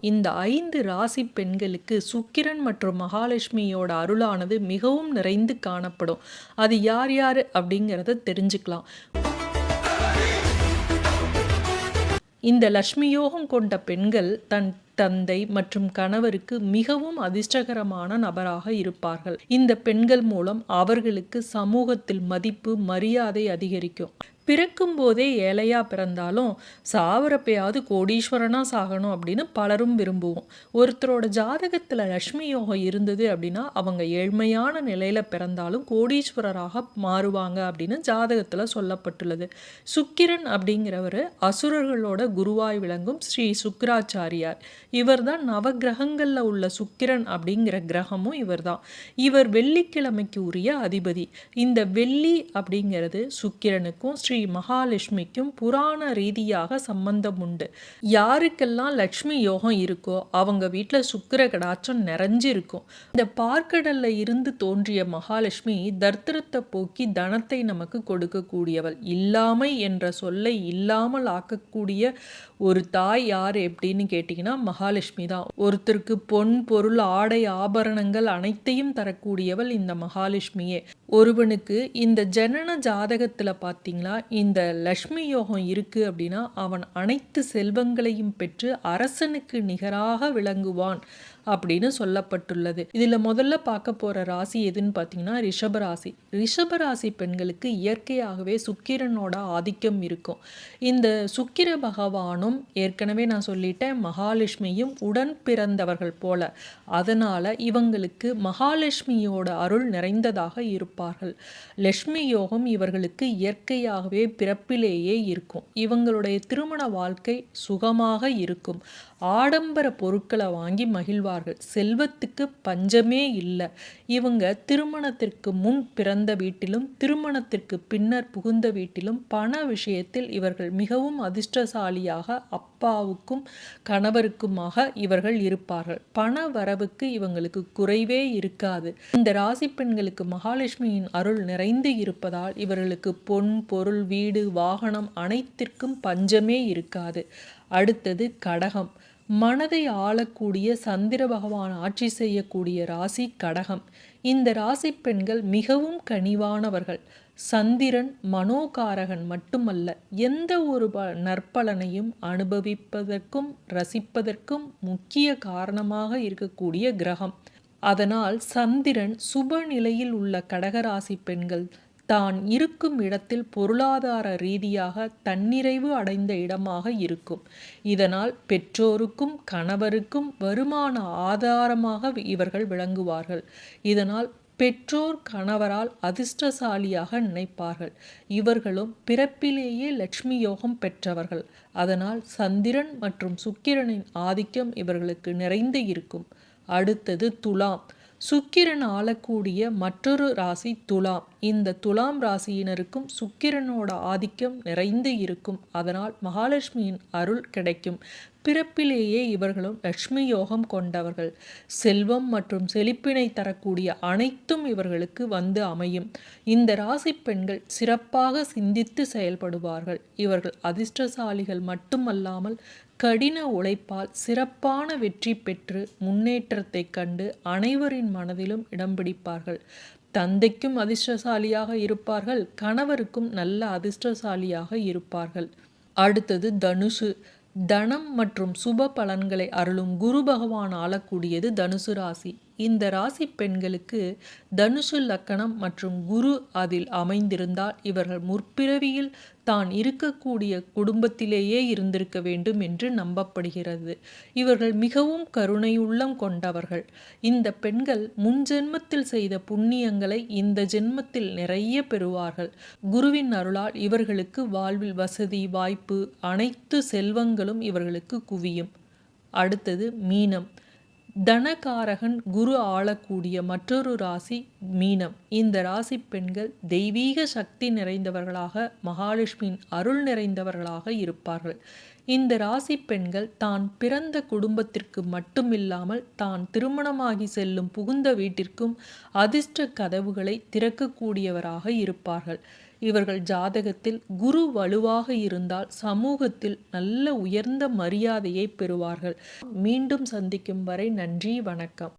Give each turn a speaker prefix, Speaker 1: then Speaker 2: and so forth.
Speaker 1: இந்த ஐந்து ராசி பெண்களுக்கு சுக்கிரன் மற்றும் மகாலட்சுமியோட அருளானது மிகவும் நிறைந்து காணப்படும். அது யார் யார் அப்படிங்கிறத தெரிஞ்சுக்கலாம். இந்த லக்ஷ்மி யோகம் கொண்ட பெண்கள் தன் தந்தை மற்றும் கணவருக்கு மிகவும் அதிர்ஷ்டகரமான நபராக இருப்பார்கள். இந்த பெண்கள் மூலம் அவர்களுக்கு சமூகத்தில் மதிப்பு மரியாதை அதிகரிக்கும். பிறக்கும் போதே ஏழையாக பிறந்தாலும் சாவரப்பையாவது கோடீஸ்வரனாக சாகணும் அப்படின்னு பலரும் விரும்புவோம். ஒருத்தரோட ஜாதகத்தில் லக்ஷ்மி யோகம் இருந்தது அப்படின்னா அவங்க ஏழ்மையான நிலையில் பிறந்தாலும் கோடீஸ்வரராக மாறுவாங்க அப்படின்னு ஜாதகத்தில் சொல்லப்பட்டுள்ளது. சுக்கிரன் அப்படிங்கிறவர் அசுரர்களோட குருவாய் விளங்கும் ஸ்ரீ சுக்கராச்சாரியார். இவர் தான் நவகிரகங்களில் உள்ள சுக்கிரன் அப்படிங்கிற கிரகமும் இவர் தான் இவர் வெள்ளிக்கிழமைக்கு உரிய அதிபதி. இந்த வெள்ளி அப்படிங்கிறது சுக்கிரனுக்கும் ஸ்ரீ மகாலட்சுமிக்கும் புராண ரீதியாக சம்பந்தம் உண்டு. யாருக்கெல்லாம் லக்ஷ்மி யோகம் இருக்கோ அவங்க வீட்டில் சுக்கர கடாச்சம் நிறைஞ்சிருக்கும். இந்த பார்க்கடல்ல இருந்து தோன்றிய மகாலட்சுமி தர்த்திரத்தை போக்கி தனத்தை நமக்கு கொடுக்கக்கூடியவள். இல்லாமை என்ற சொல்லை இல்லாமல் ஆக்கக்கூடிய ஒரு தாய் யார் எப்படின்னு கேட்டிங்கன்னா மகாலட்சுமி தான். ஒருத்தருக்கு பொன் பொருள் ஆடை ஆபரணங்கள் அனைத்தையும் தரக்கூடியவள் இந்த மகாலட்சுமியே. ஒருவனுக்கு இந்த ஜனன ஜாதகத்தில் பார்த்தீங்களா இந்த லக்ஷ்மி யோகம் இருக்குது அப்படின்னா அவன் அனைத்து செல்வங்களையும் பெற்று அரசனுக்கு நிகராக விளங்குவான். அப்படின்னு சொல்லப்பட்டுள்ளது. இதில் முதல்ல பார்க்க போகிற ராசி எதுன்னு பார்த்தீங்கன்னா ரிஷபராசி ரிஷபராசி பெண்களுக்கு இயற்கையாகவே சுக்கிரனோட ஆதிக்கம் இருக்கும். இந்த சுக்கிர பகவானும் ஏற்கனவே நான் சொல்லிட்டேன் மகாலட்சுமியும் உடன் பிறந்தவர்கள் போல. அதனால் இவங்களுக்கு மகாலட்சுமியோட அருள் நிறைந்ததாக இருப்பார்கள். லக்ஷ்மி யோகம் இவர்களுக்கு இயற்கையாகவே பிறப்பிலேயே இருக்கும். இவங்களுடைய திருமண வாழ்க்கை சுகமாக இருக்கும். ஆடம்பர பொருட்களை வாங்கி இருப்பார்கள் செல்வத்துக்கு பஞ்சமே இல்லை. இவங்க திருமணத்திற்கு முன் பிறந்த வீட்டிலும் திருமணத்திற்கு பின்னர் புகுந்த வீட்டிலும் பண விஷயத்தில் இவர்கள் மிகவும் அதிர்ஷ்டசாலியாக அப்பாவுக்கும் கணவருக்குமாக இவர்கள் இருப்பார்கள். பண வரவுக்கு இவங்களுக்கு குறைவே இருக்காது. இந்த ராசி பெண்களுக்கு மகாலட்சுமியின் அருள் நிறைந்து இருப்பதால் இவர்களுக்கு பொன் பொருள் வீடு வாகனம் அனைத்திற்கும் பஞ்சமே இருக்காது. அடுத்தது கடகம். மனதை ஆளக்கூடிய சந்திர பகவான் ஆட்சி செய்யக்கூடிய ராசி கடகம். இந்த ராசி பெண்கள் மிகவும் கனிவானவர்கள். சந்திரன் மனோகாரகன் மட்டுமல்ல எந்த ஒரு ப நற்பலனையும் அனுபவிப்பதற்கும் ரசிப்பதற்கும் முக்கிய காரணமாக இருக்கக்கூடிய கிரகம். அதனால் சந்திரன் சுப நிலையில் உள்ள கடகராசி பெண்கள் தான் இருக்கும் இடத்தில் பொருளாதார ரீதியாக தன்னிறைவு அடைந்த இடமாக இருக்கும். இதனால் பெற்றோருக்கும் கணவருக்கும் வருமான ஆதாரமாக இவர்கள் விளங்குவார்கள். இதனால் பெற்றோர் கணவரால் அதிர்ஷ்டசாலியாக நினைப்பார்கள். இவர்களும் பிறப்பிலேயே லட்சுமி யோகம் பெற்றவர்கள். அதனால் சந்திரன் மற்றும் சுக்கிரனின் ஆதிக்கம் இவர்களுக்கு நிறைந்து இருக்கும். அடுத்தது துலாம். சுக்கிரன் ஆளக்கூடிய மற்றொரு ராசி துலாம். இந்த துலாம் ராசியினருக்கும் சுக்கிரனோட ஆதிக்கம் நிறைந்து இருக்கும். அதனால் மகாலட்சுமியின் அருள் கிடைக்கும். பிறப்பிலேயே இவர்களும் லட்சுமி யோகம் கொண்டவர்கள். செல்வம் மற்றும் செழிப்பினை தரக்கூடிய அனைத்தும் இவர்களுக்கு வந்து அமையும். இந்த ராசி பெண்கள் சிறப்பாக சிந்தித்து செயல்படுவார்கள். இவர்கள் அதிர்ஷ்டசாலிகள் மட்டுமல்லாமல் கடின உழைப்பால் சிறப்பான வெற்றி பெற்று முன்னேற்றத்தை கண்டு அனைவரின் மனதிலும் இடம் பிடிப்பார்கள். தந்தைக்கும் அதிர்ஷ்டசாலியாக இருப்பார்கள். கணவருக்கும் நல்ல அதிர்ஷ்டசாலியாக இருப்பார்கள். அடுத்தது தனுசு. தனம் மற்றும் சுப பலன்களை அருளும் குரு பகவான் ஆளக்கூடியது தனுசு ராசி. இந்த ராசி பெண்களுக்கு தனுசு லக்கணம் மற்றும் குரு அதில் அமைந்திருந்தால் இவர்கள் முற்பிறவியில் தான் இருக்கக்கூடிய குடும்பத்திலேயே இருந்திருக்க வேண்டும் என்று நம்பப்படுகிறது. இவர்கள் மிகவும் கருணையுள்ளம் கொண்டவர்கள். இந்த பெண்கள் முன் ஜென்மத்தில் செய்த புண்ணியங்களை இந்த ஜென்மத்தில் நிறைய பெறுவார்கள். குருவின் அருளால் இவர்களுக்கு வாழ்வில் வசதி வாய்ப்பு அனைத்து செல்வங்களும் இவர்களுக்கு குவியும். அடுத்தது மீனம். தனகாரகன் குரு ஆளக்கூடிய மற்றொரு ராசி மீனம். இந்த ராசி பெண்கள் தெய்வீக சக்தி நிறைந்தவர்களாக மகாலட்சுமியின் அருள் நிறைந்தவர்களாக இருப்பார்கள். இந்த ராசி பெண்கள் தான் பிறந்த குடும்பத்திற்கு மட்டுமில்லாமல் தான் திருமணமாகி செல்லும் புகுந்த வீட்டிற்கும் அதிர்ஷ்ட கதவுகளை திறக்கக்கூடியவராக இருப்பார்கள். இவர்கள் ஜாதகத்தில் குரு வலுவாக இருந்தால் சமூகத்தில் நல்ல உயர்ந்த மரியாதையை பெறுவார்கள். மீண்டும் சந்திக்கும் வரை நன்றி வணக்கம்.